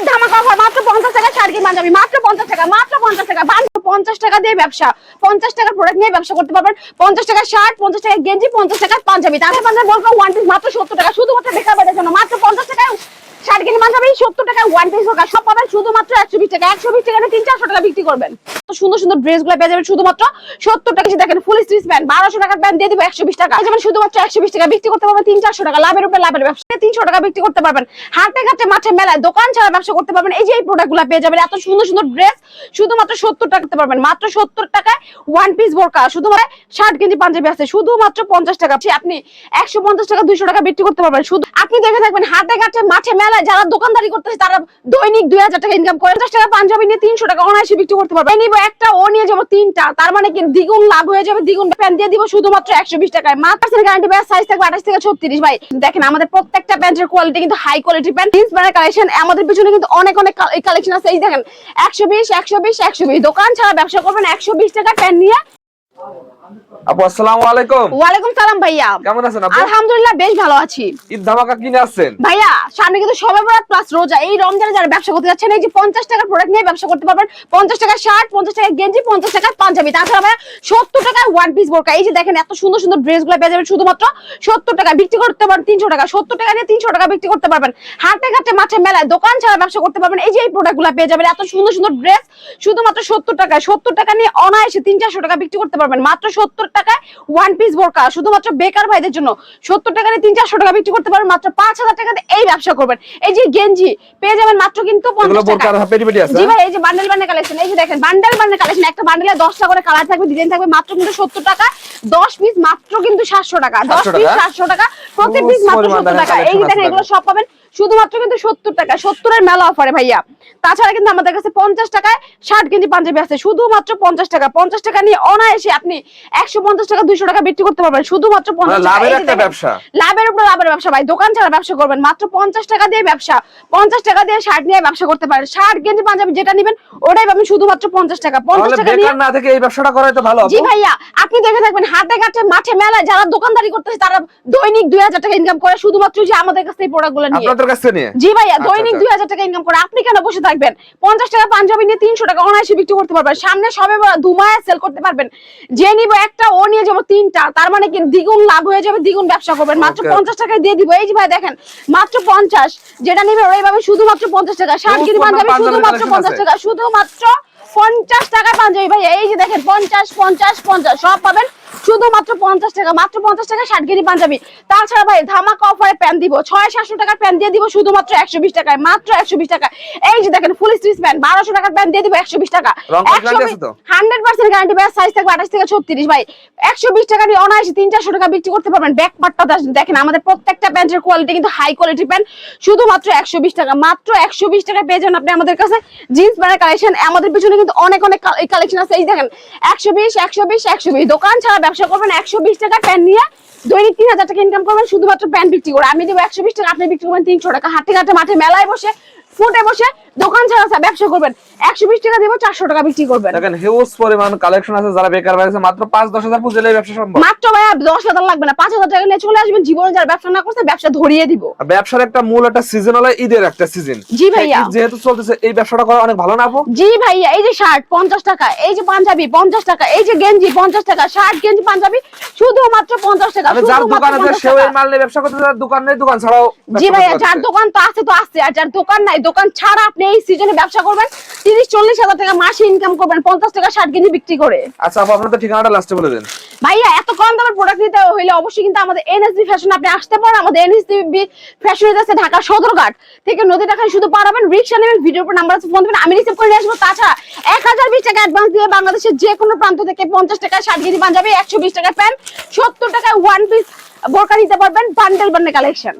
ঈদ ধামাকা অফার মাত্র পঞ্চাশ টাকা শাড়ি কিনে পাঞ্জাবি মাত্র পঞ্চাশ টাকা, মাত্র পঞ্চাশ টাকা পঞ্চাশ টাকা দিয়ে ব্যবসা, পঞ্চাশ টাকার প্রোডাক্ট নিয়ে ব্যবসা করতে পারবেন, পঞ্চাশ টাকা শার্ট পঞ্চাশ টাকা গেঞ্জি, পঞ্চাশ টাকা পাঞ্জাবি। তাদের পাঞ্জাবি বলব ওয়ান পিস মাত্র সত্তর টাকা, শুধুমাত্র বেকার বাজার জন্য, মাত্র পঞ্চাশ টাকায় পাঞ্জাবি সত্তর টাকা ওয়ান পিস হোক সব পাবেন শুধুমাত্র একশো বিশ টাকা। একশো বিশ টাকা তিন, চারশো টাকা বিক্রি করবেন। তো সুন্দর সুন্দর ড্রেসগুলো পেয়ে যাবেন শুধুমাত্র সত্তর টাকা। দেখেন ফুল স্টিচ প্যান্ট বারোশো টাকার প্যান্ট দিয়ে দিব একশো বিশ টাকা। শুধুমাত্র একশো বিশ টাকা। বিক্রি করতে পারবেন তিন, চারশো টাকা। লাভের উপরে লাভের ব্যবসা। তিনশো টাকা বিক্রি করতে পারবেন। হাটে ঘাটে, মাঠে মেলায়, দোকান ছাড়া ব্যবসা করতে পারবেন। এই যে এই প্রোডাক্টগুলো পেয়ে যাবেন। এত সুন্দর সুন্দর ড্রেস শুধুমাত্র সত্তর টাকা করতে পারবেন। মাত্র সত্তর টাকায় ওয়ান পিস বোরকা। শুধুমাত্র ষাট কেজি পাঞ্জাবি আছে। শুধুমাত্র পঞ্চাশ টাকা। আপনি একশো পঞ্চাশ টাকা, দুইশো টাকা বিক্রি করতে পারবেন। শুধু আপনি দেখে থাকবেন হাটে ঘাটে, মাঠে মেলায় যারা দোকানদারি করতেছে, তারা দৈনিক দুই হাজার টাকা ইনকাম করে। পঞ্চাশ টাকা পাঞ্জাবি নিয়ে তিনশো টাকা অনায়াসে বিক্রি করতে পারবে। নিবো একটা, ও নিয়ে যাব তিনটা। তার মানে কি, দ্বিগুণ লাভ হয়ে যাবে, দ্বিগুণ প্যান্ট দিয়ে দিব শুধুমাত্র একশো বিশ টাকায়। মাত্র গ্যারান্টি ভাই সাইজ থাকবে আঠাশ থেকে ছত্রিশ। ভাই, দেখেন আমাদের প্রত্যেকটা প্যান্টের কোয়ালিটি কিন্তু হাই কোয়ালিটি প্যান্ট জিন্স প্যান্টের কালেকশন আমাদের পিছনে কিন্তু অনেক অনেক কালেকশন আছে। এই দেখেন, একশো বিশ একশো বিশ একশো বিশ। দোকান ছাড়া ব্যবসা করবেন একশো বিশ টাকা প্যান্ট নিয়ে। আপু আসসালামু আলাইকুম। ওয়ালাইকুম সালাম ভাইয়া। কেমন আছেন আলহামদুলিল্লাহ বেশ ভালো আছি। ঈদ ধামাকা কিনে আসছেন? ভাইয়া সামনে কিন্তু সবে বরাত প্লাস রোজা। এই রমজানে যারা ব্যবসা করতে যাচ্ছেন এই যে পঞ্চাশ টাকার প্রোডাক্ট নিয়ে ব্যবসা করতে পারবেন। পঞ্চাশ টাকা শার্ট পঞ্চাশ টাকা গেঞ্জি পঞ্চাশ টাকা পাঞ্জাবি। তাছাড়া ভাইয়া সত্তর টাকা ওয়ান পিস বোরকা। এই যে দেখেন এত সুন্দর সুন্দর ড্রেসগুলো পেয়ে যাবেন শুধুমাত্র সত্তর টাকা বিক্রি করতে পারবেন তিনশো টাকা। সত্তর টাকা নিয়ে তিনশো টাকা বিক্রি করতে পারবেন। হাটে ঘাটে মাঠে মেলায় দোকান ছাড়া ব্যবসা করতে পারবেন। এই যে এই প্রোডাক্টগুলো পেয়ে যাবেন। এত সুন্দর সুন্দর ড্রেস শুধুমাত্র সত্তর টাকা সত্তর টাকা নিয়ে অনায়াসে তিন চারশো টাকা বিক্রি করতে পারবেন। মাত্র সত্তর টাকায় ওয়ান পিস বোরকা শুধুমাত্র বেকার ভাইদের জন্য। সত্তর টাকা তিন চারশো টাকা বিক্রি করতে পারবেন মাত্র পাঁচ হাজার টাকা এই ব্যবসা করবেন। এই যে গেঞ্জি পেয়ে যাবেন মাত্র কিন্তু পঞ্চাশ টাকা। জি ভাই এই যে বান্ডেল বান্ডেল কালেকশন এই যে দেখেন বান্ডেল বান্ডেল কালেকশন একটা বান্ডেলে দশটা করে কালার থাকবে ডিজাইন থাকবে মাত্র কিন্তু সত্তর টাকা। দশ পিস মাত্র কিন্তু সাতশো টাকা দশ 700 পিস সাতশো টাকা। প্রতি পিস মাত্র সত্তর টাকা। এই দেখেন এগুলো সব পাবেন শুধুমাত্র কিন্তু সত্তর টাকা সত্তরের মেলা অফারে ভাইয়া। তাছাড়া কিন্তু আমাদের কাছে পঞ্চাশ টাকায় ষাট কেজি পাঞ্জাবি আছে। শুধুমাত্র পঞ্চাশ টাকা। পঞ্চাশ টাকা নিয়ে অনায়াসে আপনি একশো পঞ্চাশ টাকা দুইশো টাকা বিক্রি করতে পারবেন। শুধুমাত্র পঞ্চাশ মানে লাভের উপর লাভের ব্যবসা ভাই। দোকান ছাড়া ব্যবসা করবেন। মাত্র পঞ্চাশ টাকা দিয়ে ব্যবসা। পঞ্চাশ টাকা দিয়ে শার্ট নিয়ে ব্যবসা করতে পারেন। শার্ট গেঞ্জি পাঞ্জাবি যেটা নেবেন ওটাই পাবেন শুধুমাত্র পঞ্চাশ টাকা। পঞ্চাশ টাকা নিয়ে না থেকে এই ব্যবসাটা করাই তো ভালো জি ভাইয়া আপনি দেখে থাকবেন হাটে ঘাটে মাঠে মেলায় যারা দোকানদারি করতেছে তারা দৈনিক দুই হাজার টাকা ইনকাম করে শুধুমাত্র যে আমাদের কাছে এই প্রোডাক্টগুলো নিয়ে। আপনাদের কাছে নিয়ে? জি ভাইয়া আচ্ছা, দৈনিক আচ্ছা। দুই হাজার টাকা ইনকাম করে আপনি কেন বসে থাকবেন? পঞ্চাশ টাকা পাঞ্জাবি নিয়ে তিনশো টাকা অনায়াসে বিক্রি করতে পারবেন। সামনে সবে ধুমায় সেল করতে পারবেন। যে নিব একটা ও নিয়ে যাব তিনটা তার মানে কি দ্বিগুণ লাভ হয়ে যাবে দ্বিগুণ ব্যবসা করবেন। মাত্র Okay. পঞ্চাশ টাকায় দিয়ে দিব। এই যে ভাই দেখেন মাত্র পঞ্চাশ যেটা নিবে ওই পাবেন শুধুমাত্র পঞ্চাশ টাকা। ষাট Huge কেজি পাঞ্জাবি শুধুমাত্র collection পঞ্চাশ আছে। টাকা শুধুমাত্র পঞ্চাশ টাকা পাঞ্জাবি। ভাই এই যে দেখেন পঞ্চাশ পঞ্চাশ পঞ্চাশ সব পাবেন। শুধুমাত্র পঞ্চাশ টাকা মাত্র পঞ্চাশ টাকা ষাট কেজি পাঞ্জাবি। তাছাড়া ভাই ধামাকা অফারে প্যান দিব। ছয় সাতশো টাকার প্যান দিয়ে দিব শুধুমাত্র একশো বিশ টাকায় মাত্র একশো বিশ টাকা। এই যে দেখেন ফুল স্টিচ প্যান্ট বারোশো টাকার প্যান দিয়ে দিব একশো বিশ টাকা? হান্ড্রেড পার্সেন্ট গ্যারান্টি ভাই সাইজ থাকবে আঠাশ থেকে ছত্রিশ ভাই। একশো বিশ টাকা দিয়ে অনায়াসে তিন চারশো টাকা বিক্রি করতে পারবেন। ব্যাক পার্টটা দেখেন আমাদের প্রত্যেকটা প্যান্টের কোয়ালিটি কিন্তু হাই কোয়ালিটি প্যান্ট। শুধুমাত্র একশো বিশ টাকা মাত্র একশো বিশ টাকা পেয়ে যান আপনি আমাদের কাছে। জিন্স প্যান্টের কালেকশন আমাদের পিছনে কিন্তু অনেক অনেক কালেকশন আছে। এই দেখেন একশো বিশ একশো বিশ একশো বিশ। দোকান ছাড়া ব্যবসা করবেন, একশো বিশ টাকা প্যান্ট নিয়ে দৈনিক তিন হাজার টাকা ইনকাম করবেন, শুধুমাত্র প্যান্ট বিক্রি করে। আমি দেবো একশো বিশ টাকা, আপনি বিক্রি করবেন তিনশো টাকা। হাটে ঘাটে মাঠে মেলায় বসে ফুটে বসে দোকান ছাড়া ব্যবসা করবেন। একশো বিশ টাকা দেবো চারশো টাকা বিক্রি করবেন। দেখেন হিউজ পরিমাণ কালেকশন আছে যারা বেকার ভাই আছে মাত্র পাঁচ দশ হাজার পুজো ব্যবসা সম্ভব। মাত্র ভাইয়া দশ হাজার লাগবে না পাঁচ হাজার টাকা নিয়ে চলে আসবেন জীবনে যারা ব্যবসা না করছে ব্যবসা ধরিয়ে দিব। ব্যবসার একটা মূল একটা সিজন হলো ঈদের একটা সিজন জি ভাইয়া। যেহেতু চলতেছে এই ব্যবসাটা করা অনেক ভালো না আপু? জি ভাইয়া এই যে শার্ট পঞ্চাশ টাকা এই যে পাঞ্জাবি পঞ্চাশ টাকা এই যে গেঞ্জি পঞ্চাশ টাকা শার্ট গেঞ্জি পাঞ্জাবি শুধুমাত্র পঞ্চাশ টাকা যার দোকানে 50 সেও। এই মাল নিয়ে ব্যবসা করতে দোকান নেই দোকান ছাড়াও জি ভাইয়া যার দোকান তো আছে তো আছে আর যার দোকান নাই দোকান ছাড়া আপনি এই সিজনে ব্যবসা করবেন। তিরিশ চল্লিশ হাজার টাকা মাসে ইনকাম করবেন পঞ্চাশ টাকা ষাট গেঞ্জি বিক্রি করে। আচ্ছা আপু আপনাদের ঠিকানাটা লাস্টে বলে দেন। ভাইয়া এত কম দামের প্রোডাক্ট নিতে হইলে অবশ্যই কিন্তু আমাদের এনএসবি ফ্যাশন আপনি আসতে পারেন। আমাদের এনএসবি ফ্যাশন আছে ঢাকা সদরঘাট থেকে নদী ঢাকায় শুধু পারাবেন রিক্সা নেবেন ভিডিওর উপর নাম্বার আছে ফোন দেবেন। আমি রিসিভ করে নিয়ে আসব। তাছাড়া এক হাজার বিশ টাকা অ্যাডভান্স দিয়ে বাংলাদেশের যে কোনো প্রান্ত থেকে পঞ্চাশ টাকা ষাট কেজি পাঞ্জাবি একশো বিশ টাকা প্যান্ট সত্তর টাকায় ওয়ান পিস বোরকা নিতে পারবেন বান্ডেল বান্ডেল কালেকশন